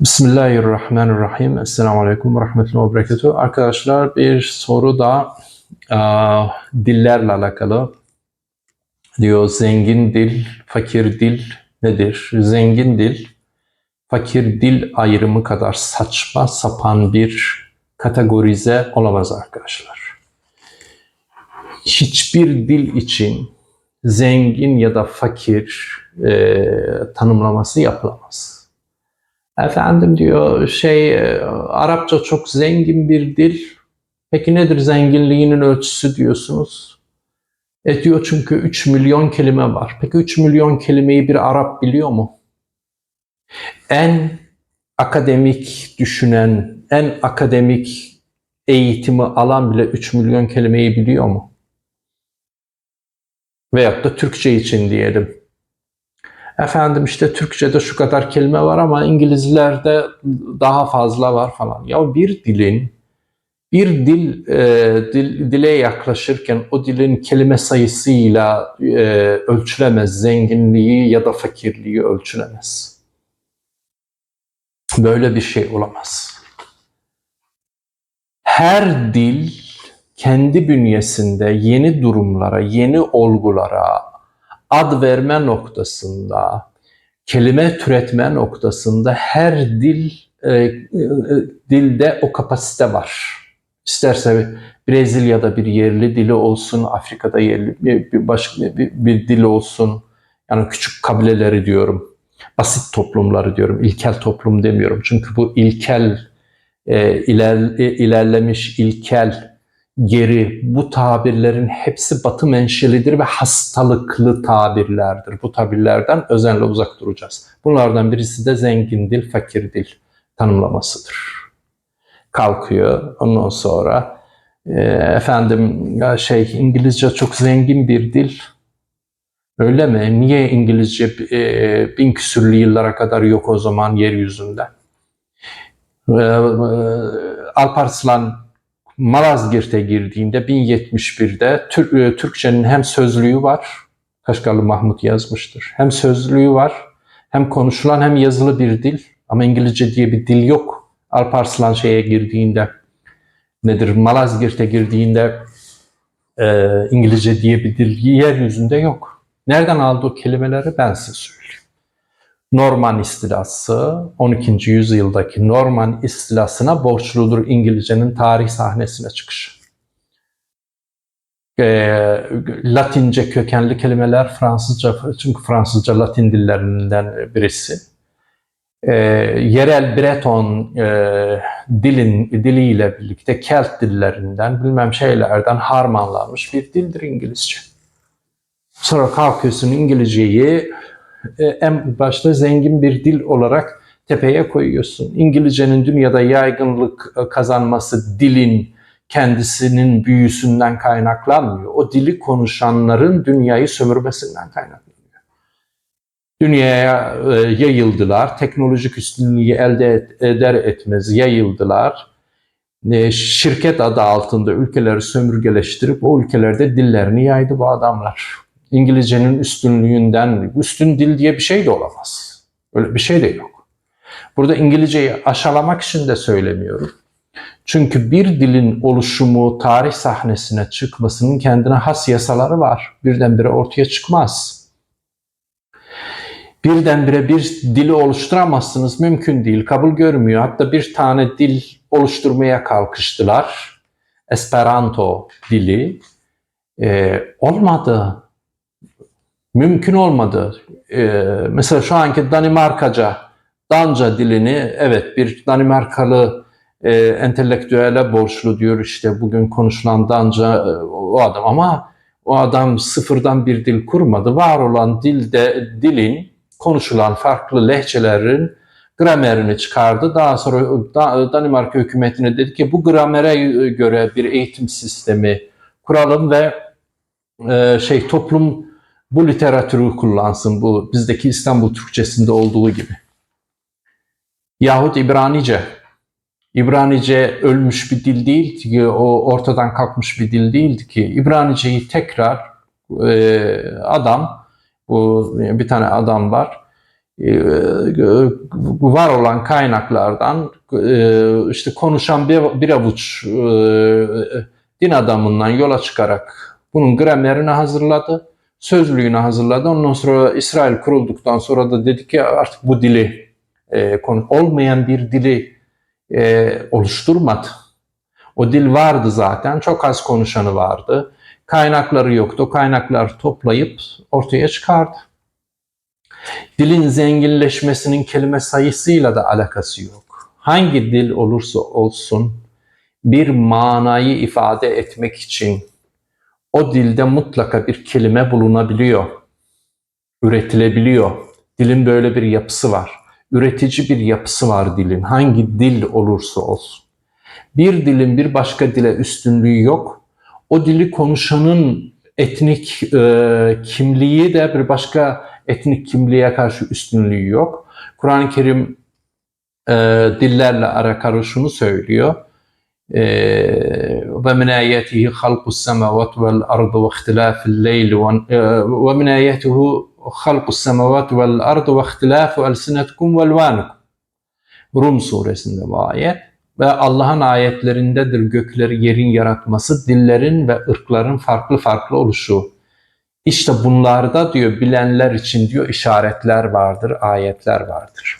Bismillahirrahmanirrahim. Esselamu Aleyküm ve Rahmetullahi ve Berekatuhu. Arkadaşlar bir soru da e, dillerle alakalı. Diyor zengin dil, fakir dil nedir? Zengin dil, fakir dil ayrımı kadar saçma sapan bir kategorize olamaz arkadaşlar. Hiçbir dil için zengin ya da fakir e, tanımlaması yapılamaz. Efendim diyor şey e, Arapça çok zengin bir dil. Peki nedir zenginliğinin ölçüsü diyorsunuz? E diyor çünkü 3 milyon kelime var. Peki 3 milyon kelimeyi bir Arap biliyor mu? En akademik düşünen, en akademik eğitimi alan bile 3 milyon kelimeyi biliyor mu? Veyahut da Türkçe için diyelim. Efendim işte Türkçe'de şu kadar kelime var ama İngilizlerde daha fazla var falan. Ya bir dilin bir dil, e, dil dile yaklaşırken o dilin kelime sayısıyla e, ölçülemez. Zenginliği ya da fakirliği ölçülemez. Böyle bir şey olamaz. Her dil kendi bünyesinde yeni durumlara, yeni olgulara, ad verme noktasında, kelime türetme noktasında her dil e, e, dilde o kapasite var. İsterse Brezilya'da bir yerli dili olsun, Afrika'da yerli bir, bir başka bir, bir dil olsun. Yani küçük kabileleri diyorum. Basit toplumları diyorum. ilkel toplum demiyorum. Çünkü bu ilkel e, iler, ilerlemiş ilkel geri bu tabirlerin hepsi batı menşelidir ve hastalıklı tabirlerdir. Bu tabirlerden özenle uzak duracağız. Bunlardan birisi de zengin dil, fakir dil tanımlamasıdır. Kalkıyor ondan sonra e, efendim ya şey İngilizce çok zengin bir dil. Öyle mi? Niye İngilizce e, bin küsürlü yıllara kadar yok o zaman yeryüzünde? E, e, Alparslan Malazgirt'e girdiğinde 1071'de Türk, e, Türkçenin hem sözlüğü var, Kaşgarlı Mahmut yazmıştır. Hem sözlüğü var, hem konuşulan hem yazılı bir dil. Ama İngilizce diye bir dil yok. Alparslan şeye girdiğinde, nedir Malazgirt'e girdiğinde e, İngilizce diye bir dil yeryüzünde yok. Nereden aldı o kelimeleri ben size söyleyeyim. Norman istilası 12. yüzyıldaki Norman istilasına borçludur İngilizcenin tarih sahnesine çıkışı. E, Latince kökenli kelimeler Fransızca çünkü Fransızca Latin dillerinden birisi. E, yerel Breton e, dilin diliyle birlikte Kelt dillerinden bilmem şeylerden harmanlanmış bir dildir İngilizce. Sonra kalkıyorsun İngilizceyi en başta zengin bir dil olarak tepeye koyuyorsun. İngilizcenin dünyada yaygınlık e, kazanması dilin kendisinin büyüsünden kaynaklanmıyor. O dili konuşanların dünyayı sömürmesinden kaynaklanıyor. Dünyaya e, yayıldılar, teknolojik üstünlüğü elde eder etmez yayıldılar. Şirket adı altında ülkeleri sömürgeleştirip o ülkelerde dillerini yaydı bu adamlar. İngilizcenin üstünlüğünden, üstün dil diye bir şey de olamaz. Öyle bir şey de yok. Burada İngilizceyi aşağılamak için de söylemiyorum. Çünkü bir dilin oluşumu, tarih sahnesine çıkmasının kendine has yasaları var. Birdenbire ortaya çıkmaz. Birdenbire bir dili oluşturamazsınız. Mümkün değil. Kabul görmüyor. Hatta bir tane dil oluşturmaya kalkıştılar. Esperanto dili. Ee, olmadı mümkün olmadı. Ee, mesela şu anki Danimarkaca, Danca dilini evet bir Danimarkalı e, entelektüele borçlu diyor işte bugün konuşulan Danca e, o adam ama o adam sıfırdan bir dil kurmadı. Var olan dilde dilin konuşulan farklı lehçelerin gramerini çıkardı. Daha sonra Danimarka hükümetine dedi ki bu gramere göre bir eğitim sistemi kuralım ve e, şey toplum bu literatürü kullansın bu bizdeki İstanbul Türkçesinde olduğu gibi. Yahut İbranice. İbranice ölmüş bir dil değil ki, o ortadan kalkmış bir dil değildi ki. İbraniceyi tekrar e, adam, bu bir tane adam var. e, var olan kaynaklardan e, işte konuşan bir, bir avuç e, din adamından yola çıkarak bunun gramerini hazırladı, sözlüğünü hazırladı. Ondan sonra İsrail kurulduktan sonra da dedi ki artık bu dili e, konu olmayan bir dili e, oluşturmadı. O dil vardı zaten, çok az konuşanı vardı. Kaynakları yoktu. Kaynaklar toplayıp ortaya çıkardı. Dilin zenginleşmesinin kelime sayısıyla da alakası yok. Hangi dil olursa olsun bir manayı ifade etmek için o dilde mutlaka bir kelime bulunabiliyor. Üretilebiliyor. Dilin böyle bir yapısı var. Üretici bir yapısı var dilin. Hangi dil olursa olsun. Bir dilin bir başka dile üstünlüğü yok. O dili konuşanın etnik e, kimliği de bir başka etnik kimliğe karşı üstünlüğü yok. Kur'an-ı Kerim e, dillerle alakalı şunu söylüyor. Ve ihtilafil leyl ve min ayatihi halqus semavat vel ardı ve ihtilafu elsinetikum ve elvanukum. Rum suresinde bu ayet ve Allah'ın ayetlerindedir gökleri yerin yaratması, dillerin ve ırkların farklı farklı oluşu. İşte bunlarda diyor bilenler için diyor işaretler vardır, ayetler vardır.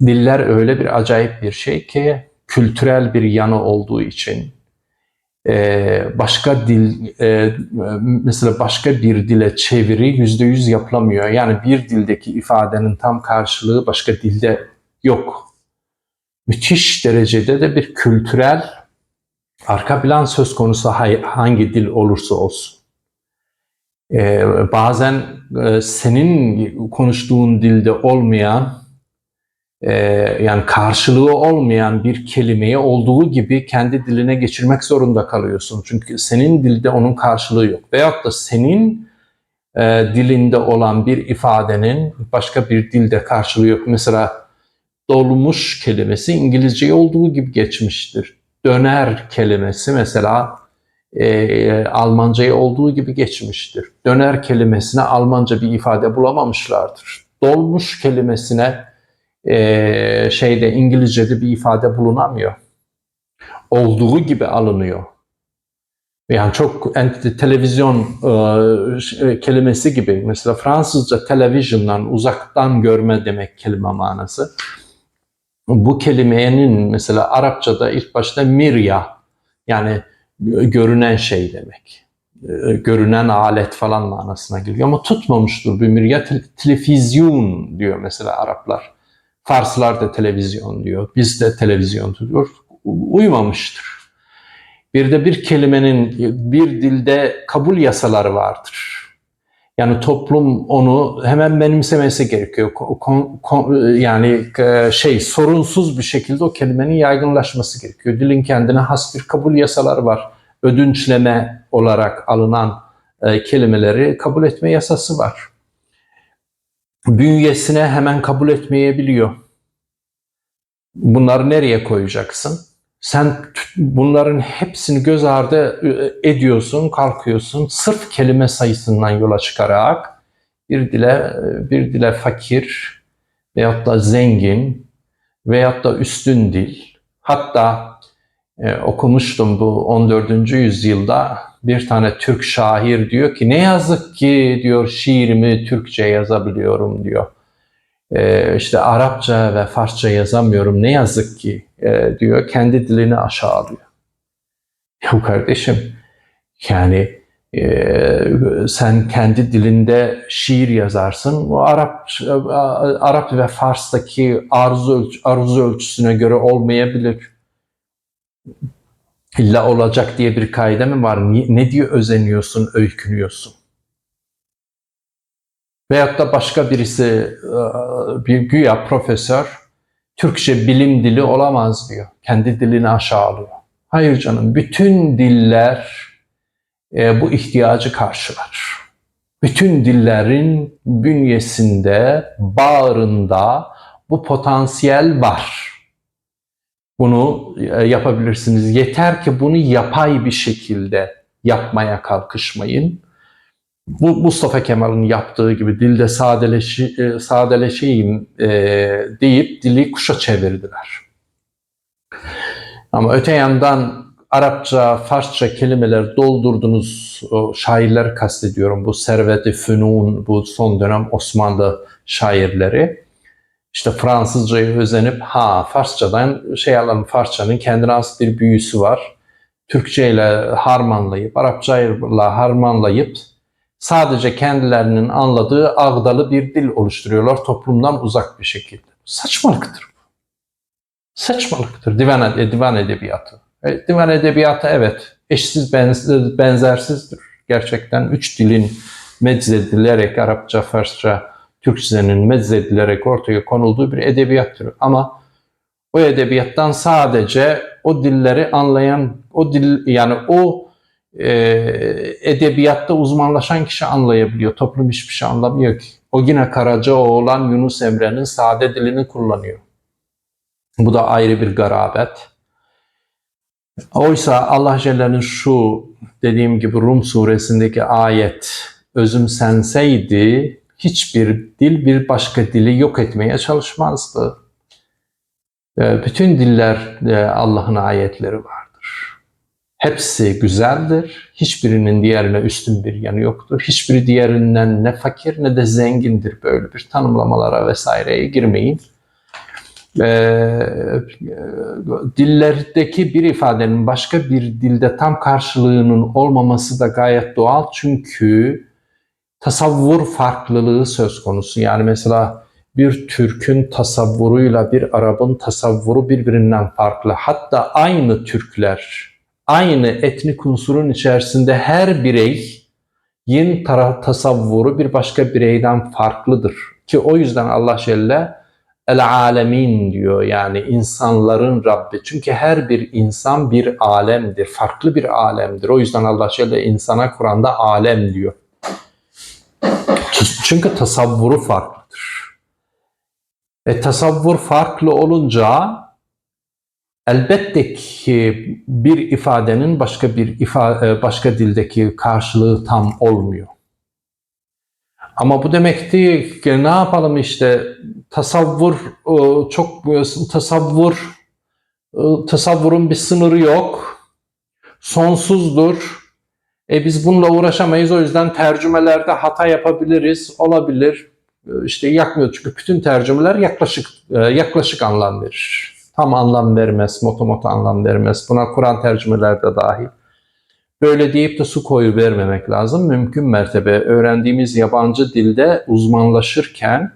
Diller öyle bir acayip bir şey ki kültürel bir yanı olduğu için başka dil mesela başka bir dile çeviri yüzde yüz yapılamıyor. Yani bir dildeki ifadenin tam karşılığı başka dilde yok. Müthiş derecede de bir kültürel arka plan söz konusu hangi dil olursa olsun. Ee, bazen e, senin konuştuğun dilde olmayan e, yani karşılığı olmayan bir kelimeyi olduğu gibi kendi diline geçirmek zorunda kalıyorsun. Çünkü senin dilde onun karşılığı yok. Veyahut da senin e, dilinde olan bir ifadenin başka bir dilde karşılığı yok. Mesela dolmuş kelimesi İngilizce'ye olduğu gibi geçmiştir. Döner kelimesi mesela e, Almanca'ya olduğu gibi geçmiştir. Döner kelimesine Almanca bir ifade bulamamışlardır. Dolmuş kelimesine e, şeyde İngilizce'de bir ifade bulunamıyor. Olduğu gibi alınıyor. Yani çok televizyon e, kelimesi gibi mesela Fransızca televizyondan uzaktan görme demek kelime manası. Bu kelimenin mesela Arapçada ilk başta mirya yani görünen şey demek. Ee, görünen alet falan manasına geliyor ama tutmamıştır bir mirya. Televizyon diyor mesela Araplar. Farslar da televizyon diyor. Biz de televizyon diyor. Uymamıştır. Bir de bir kelimenin bir dilde kabul yasaları vardır. Yani toplum onu hemen benimsemesi gerekiyor. Kon, kon, yani e, şey sorunsuz bir şekilde o kelimenin yaygınlaşması gerekiyor. Dilin kendine has bir kabul yasaları var. Ödünçleme olarak alınan e, kelimeleri kabul etme yasası var. Bünyesine hemen kabul etmeyebiliyor. Bunları nereye koyacaksın? Sen bunların hepsini göz ardı e, ediyorsun, kalkıyorsun. Sırf kelime sayısından yola çıkarak bir dile bir dile fakir veyahut da zengin veyahut da üstün dil. Hatta e, okumuştum bu 14. yüzyılda bir tane Türk şair diyor ki ne yazık ki diyor şiirimi Türkçe yazabiliyorum diyor e, işte Arapça ve Farsça yazamıyorum ne yazık ki e, diyor kendi dilini aşağılıyor. Ya kardeşim yani e, sen kendi dilinde şiir yazarsın. O Arap Arap ve Fars'taki arzu arzu ölçüsüne göre olmayabilir. İlla olacak diye bir kaide mi var? Ne diye özeniyorsun, öykünüyorsun? Veyahut da başka birisi bir güya profesör Türkçe bilim dili olamaz diyor. Kendi dilini aşağılıyor. Hayır canım bütün diller e, bu ihtiyacı karşılar. Bütün dillerin bünyesinde, bağrında bu potansiyel var. Bunu e, yapabilirsiniz. Yeter ki bunu yapay bir şekilde yapmaya kalkışmayın bu Mustafa Kemal'in yaptığı gibi dilde sadeleşi, e, sadeleşeyim e, deyip dili kuşa çevirdiler. Ama öte yandan Arapça, Farsça kelimeler doldurdunuz o şairler kastediyorum. Bu Servet-i Fünun, bu son dönem Osmanlı şairleri. İşte Fransızcayı özenip ha Farsçadan şey alalım Farsçanın kendine has bir büyüsü var. Türkçe ile harmanlayıp, Arapça ile harmanlayıp sadece kendilerinin anladığı ağdalı bir dil oluşturuyorlar toplumdan uzak bir şekilde. Saçmalıktır bu. Saçmalıktır divan, divan edebiyatı. E, divan edebiyatı evet eşsiz benz- benzersizdir. Gerçekten üç dilin meczedilerek Arapça, Farsça, Türkçenin meczedilerek ortaya konulduğu bir edebiyattır. Ama o edebiyattan sadece o dilleri anlayan, o dil yani o e, edebiyatta uzmanlaşan kişi anlayabiliyor. Toplum hiçbir şey anlamıyor ki. O yine Karacaoğlan Yunus Emre'nin sade dilini kullanıyor. Bu da ayrı bir garabet. Oysa Allah Celle'nin şu dediğim gibi Rum suresindeki ayet özümsenseydi hiçbir dil bir başka dili yok etmeye çalışmazdı. Ee, Bütün diller e, Allah'ın ayetleri vardır. Hepsi güzeldir. Hiçbirinin diğerine üstün bir yanı yoktur. Hiçbiri diğerinden ne fakir ne de zengindir. Böyle bir tanımlamalara vesaireye girmeyin. Ee, dillerdeki bir ifadenin başka bir dilde tam karşılığının olmaması da gayet doğal. Çünkü tasavvur farklılığı söz konusu. Yani mesela bir Türk'ün tasavvuruyla bir Arap'ın tasavvuru birbirinden farklı. Hatta aynı Türkler, aynı etnik unsurun içerisinde her birey yin tara- tasavvuru bir başka bireyden farklıdır. Ki o yüzden Allah Celle el alemin diyor yani insanların Rabbi. Çünkü her bir insan bir alemdir, farklı bir alemdir. O yüzden Allah Celle insana Kur'an'da alem diyor. Çünkü tasavvuru farklıdır. E, tasavvur farklı olunca elbette ki bir ifadenin başka bir ifa, e, başka dildeki karşılığı tam olmuyor. Ama bu demek değil ki ne yapalım işte tasavvur e, çok tasavvur e, tasavvurun bir sınırı yok. Sonsuzdur. E biz bununla uğraşamayız o yüzden tercümelerde hata yapabiliriz. Olabilir. E, işte yakmıyor çünkü bütün tercümeler yaklaşık e, yaklaşık anlam verir. Tam anlam vermez, motomoto anlam vermez. Buna Kur'an tercümeler de dahil. Böyle deyip de su koyu vermemek lazım. Mümkün mertebe öğrendiğimiz yabancı dilde uzmanlaşırken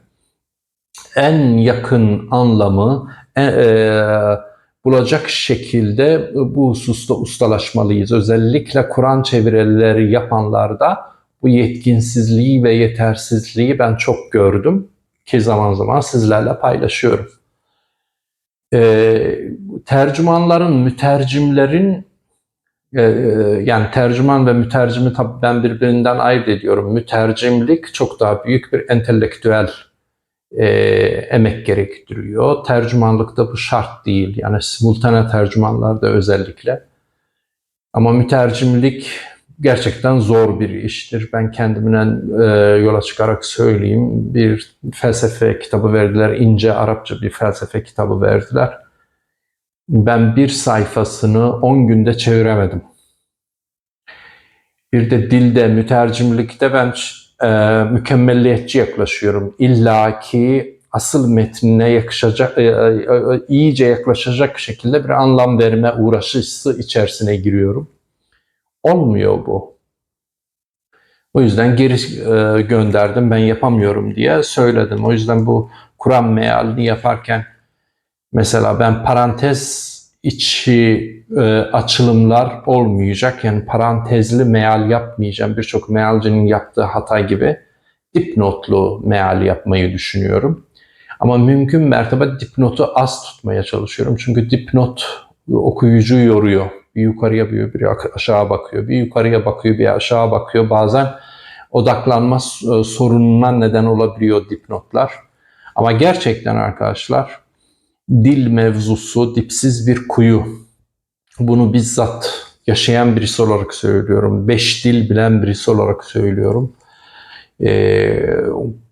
en yakın anlamı e, e, bulacak şekilde bu hususta ustalaşmalıyız. Özellikle Kur'an çevirileri yapanlarda bu yetkinsizliği ve yetersizliği ben çok gördüm ki zaman zaman sizlerle paylaşıyorum. Ee, tercümanların, mütercimlerin e, yani tercüman ve mütercimi tabii ben birbirinden ayırt ediyorum. Mütercimlik çok daha büyük bir entelektüel e, emek gerektiriyor. Tercümanlıkta bu şart değil. Yani simultane tercümanlarda özellikle. Ama mütercimlik gerçekten zor bir iştir. Ben kendimden e, yola çıkarak söyleyeyim. Bir felsefe kitabı verdiler. ince Arapça bir felsefe kitabı verdiler. Ben bir sayfasını 10 günde çeviremedim. Bir de dilde, mütercimlikte ben e, mükemmelliyetçi yaklaşıyorum. İlla ki asıl metnine yakışacak, e, e, iyice yaklaşacak şekilde bir anlam verme uğraşısı içerisine giriyorum. Olmuyor bu. O yüzden geri e, gönderdim ben yapamıyorum diye söyledim. O yüzden bu Kur'an mealini yaparken mesela ben parantez içi e, açılımlar olmayacak. Yani parantezli meal yapmayacağım. Birçok mealcinin yaptığı hata gibi dipnotlu meal yapmayı düşünüyorum. Ama mümkün mertebe dipnotu az tutmaya çalışıyorum. Çünkü dipnot okuyucuyu yoruyor. Bir yukarıya bir, bir aşağı bakıyor. Bir yukarıya bakıyor, bir aşağı bakıyor. Bazen odaklanma e, sorununa neden olabiliyor dipnotlar. Ama gerçekten arkadaşlar dil mevzusu dipsiz bir kuyu. Bunu bizzat yaşayan birisi olarak söylüyorum. Beş dil bilen birisi olarak söylüyorum. e,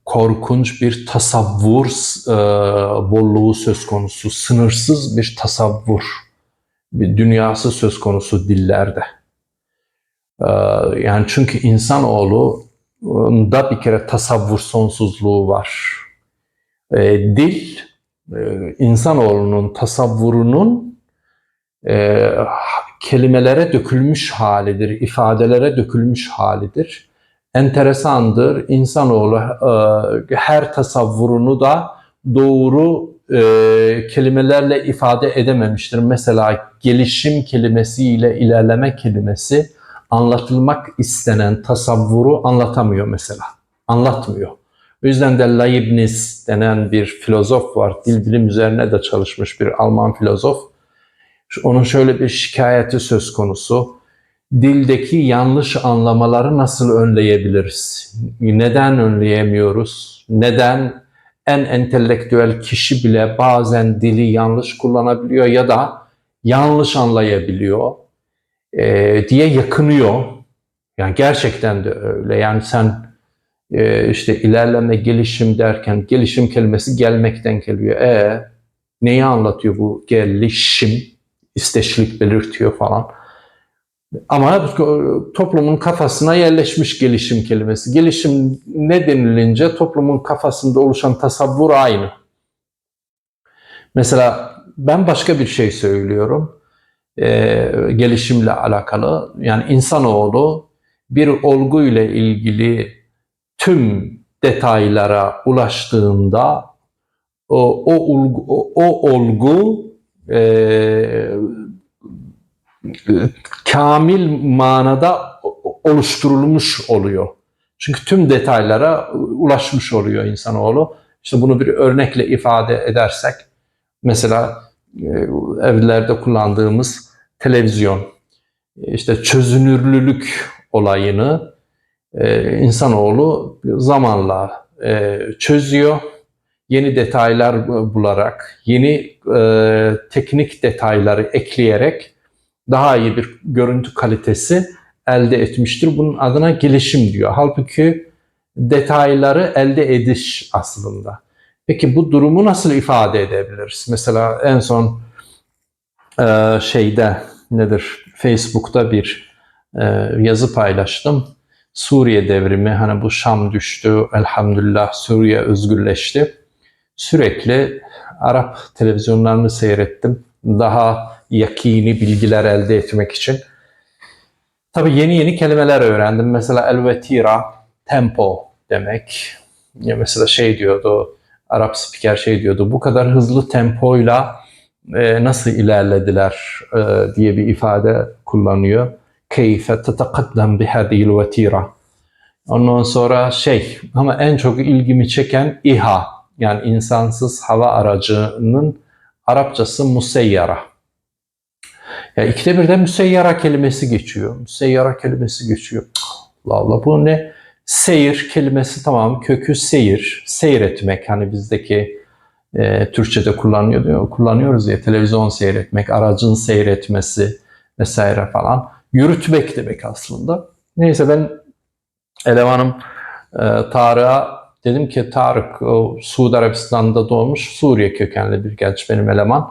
korkunç bir tasavvur e, bolluğu söz konusu, sınırsız bir tasavvur, bir dünyası söz konusu dillerde. E, yani çünkü insanoğlu da bir kere tasavvur sonsuzluğu var. E, dil, insanoğlunun tasavvurunun e, kelimelere dökülmüş halidir, ifadelere dökülmüş halidir. Enteresandır, insanoğlu e, her tasavvurunu da doğru e, kelimelerle ifade edememiştir. Mesela gelişim kelimesiyle ilerleme kelimesi anlatılmak istenen tasavvuru anlatamıyor mesela. Anlatmıyor. O yüzden de Leibniz denen bir filozof var. Dil bilim üzerine de çalışmış bir Alman filozof. Onun şöyle bir şikayeti söz konusu. Dildeki yanlış anlamaları nasıl önleyebiliriz? Neden önleyemiyoruz? Neden en entelektüel kişi bile bazen dili yanlış kullanabiliyor ya da yanlış anlayabiliyor e, diye yakınıyor. Yani gerçekten de öyle. Yani sen e, işte ilerleme, gelişim derken gelişim kelimesi gelmekten geliyor. E neyi anlatıyor bu gelişim? İsteşlik belirtiyor falan. Ama toplumun kafasına yerleşmiş gelişim kelimesi. Gelişim ne denilince toplumun kafasında oluşan tasavvur aynı. Mesela ben başka bir şey söylüyorum. Ee, gelişimle alakalı. Yani insanoğlu bir olgu ile ilgili tüm detaylara ulaştığında o, o, olgu, o, o olgu e, kamil manada oluşturulmuş oluyor. Çünkü tüm detaylara ulaşmış oluyor insanoğlu. İşte bunu bir örnekle ifade edersek, mesela e, evlerde kullandığımız televizyon, işte çözünürlülük olayını e, insanoğlu zamanla e, çözüyor. Yeni detaylar bularak, yeni teknik detayları ekleyerek daha iyi bir görüntü kalitesi elde etmiştir. Bunun adına gelişim diyor. Halbuki detayları elde ediş aslında. Peki bu durumu nasıl ifade edebiliriz? Mesela en son e, şeyde nedir? Facebook'ta bir e, yazı paylaştım. Suriye devrimi hani bu Şam düştü elhamdülillah Suriye özgürleşti. Sürekli Arap televizyonlarını seyrettim. Daha yakini bilgiler elde etmek için. Tabii yeni yeni kelimeler öğrendim. Mesela elvetira, tempo demek. Ya mesela şey diyordu, Arap spiker şey diyordu, bu kadar hızlı tempoyla e, nasıl ilerlediler e, diye bir ifade kullanıyor. Keyfe tetekaddem bihadil vetira. Ondan sonra şey ama en çok ilgimi çeken İHA yani insansız hava aracının Arapçası museyyara. Ya ikide birden müseyyara kelimesi geçiyor. Müseyyara kelimesi geçiyor. Allah Allah bu ne? Seyir kelimesi tamam kökü seyir. Seyretmek hani bizdeki e, Türkçe'de kullanıyor kullanıyoruz ya televizyon seyretmek, aracın seyretmesi vesaire falan. Yürütmek demek aslında. Neyse ben elemanım e, Tarık'a dedim ki Tarık o Suudi Arabistan'da doğmuş Suriye kökenli bir genç benim eleman.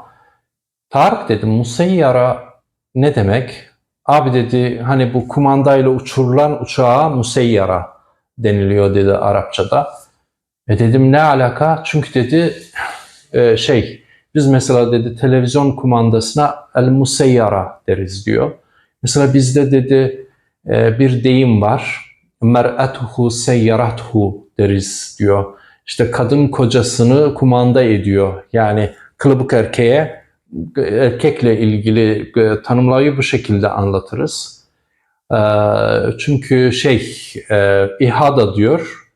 Tarık dedim museyyara ne demek? Abi dedi hani bu kumandayla uçurulan uçağa museyyara deniliyor dedi Arapçada. E dedim ne alaka? Çünkü dedi e, şey biz mesela dedi televizyon kumandasına el museyyara deriz diyor. Mesela bizde dedi e, bir deyim var. Mer'atuhu seyyarathu deriz diyor. İşte kadın kocasını kumanda ediyor. Yani kılıbık erkeğe erkekle ilgili e, tanımlayı bu şekilde anlatırız. E, çünkü şey İHA'da diyor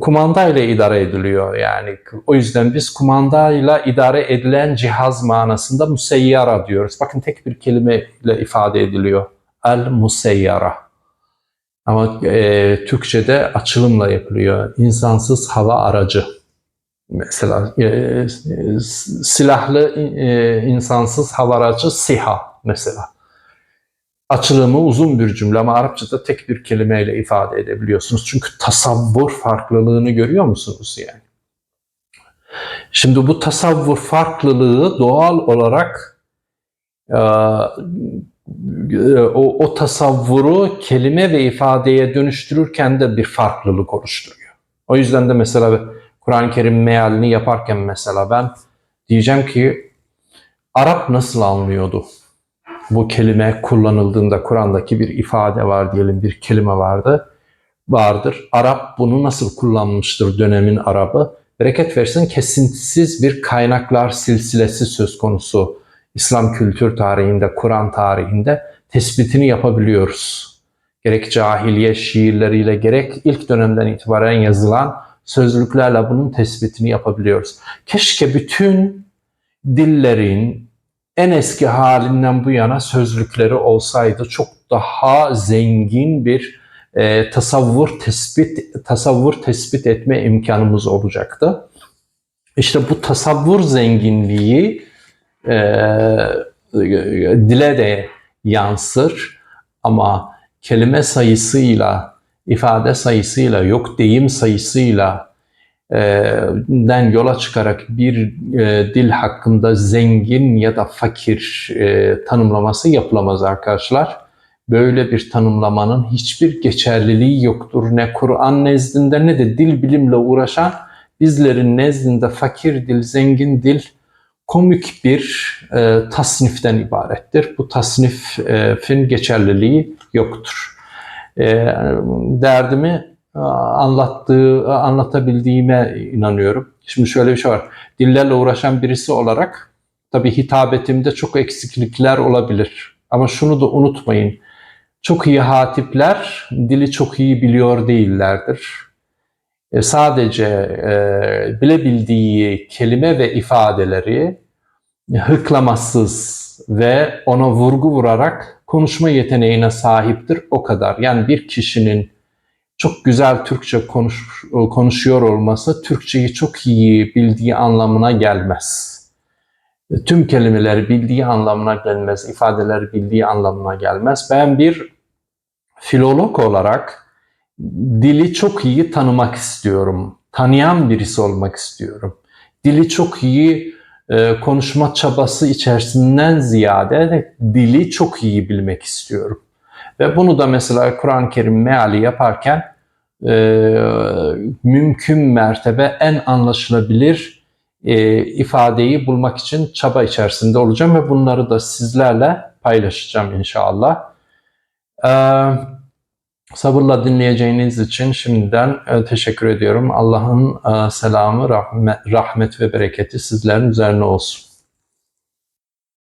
kumandayla idare ediliyor yani. O yüzden biz kumandayla idare edilen cihaz manasında museyyara diyoruz. Bakın tek bir kelimeyle ifade ediliyor. El museyyara. Ama e, Türkçe'de açılımla yapılıyor. İnsansız hava aracı. Mesela e, silahlı e, insansız hava aracı SİHA mesela. Açılımı uzun bir cümle ama Arapçada tek bir kelimeyle ifade edebiliyorsunuz. Çünkü tasavvur farklılığını görüyor musunuz yani? Şimdi bu tasavvur farklılığı doğal olarak e, o, o tasavvuru kelime ve ifadeye dönüştürürken de bir farklılık oluşturuyor. O yüzden de mesela Kur'an-ı Kerim mealini yaparken mesela ben diyeceğim ki Arap nasıl anlıyordu? Bu kelime kullanıldığında Kur'an'daki bir ifade var diyelim bir kelime vardı vardır. Arap bunu nasıl kullanmıştır dönemin Arabı? Bereket versin kesintisiz bir kaynaklar silsilesi söz konusu. İslam kültür tarihinde, Kur'an tarihinde tespitini yapabiliyoruz. Gerek cahiliye şiirleriyle gerek ilk dönemden itibaren yazılan sözlüklerle bunun tespitini yapabiliyoruz. Keşke bütün dillerin en eski halinden bu yana sözlükleri olsaydı çok daha zengin bir e, tasavvur tespit tasavvur tespit etme imkanımız olacaktı. İşte bu tasavvur zenginliği e, dile de yansır ama kelime sayısıyla, ifade sayısıyla, yok deyim sayısıyla den yola çıkarak bir e, dil hakkında zengin ya da fakir e, tanımlaması yapılamaz arkadaşlar. Böyle bir tanımlamanın hiçbir geçerliliği yoktur. Ne Kur'an nezdinde ne de dil bilimle uğraşan bizlerin nezdinde fakir dil, zengin dil komik bir e, tasniften ibarettir. Bu tasnifin geçerliliği yoktur. E, derdimi anlattığı, anlatabildiğime inanıyorum. Şimdi şöyle bir şey var. Dillerle uğraşan birisi olarak tabii hitabetimde çok eksiklikler olabilir. Ama şunu da unutmayın. Çok iyi hatipler dili çok iyi biliyor değillerdir. E, sadece e, bilebildiği kelime ve ifadeleri hıklamasız ve ona vurgu vurarak konuşma yeteneğine sahiptir. O kadar. Yani bir kişinin çok güzel Türkçe konuş, konuşuyor olması Türkçeyi çok iyi bildiği anlamına gelmez. Tüm kelimeleri bildiği anlamına gelmez, ifadeleri bildiği anlamına gelmez. Ben bir filolog olarak dili çok iyi tanımak istiyorum. Tanıyan birisi olmak istiyorum. Dili çok iyi e, konuşma çabası içerisinden ziyade dili çok iyi bilmek istiyorum. Ve bunu da mesela Kur'an-ı Kerim meali yaparken e, mümkün mertebe en anlaşılabilir e, ifadeyi bulmak için çaba içerisinde olacağım ve bunları da sizlerle paylaşacağım inşallah. Evet. Sabırla dinleyeceğiniz için şimdiden e, teşekkür ediyorum. Allah'ın e, selamı, rahmet, rahmet ve bereketi sizlerin üzerine olsun.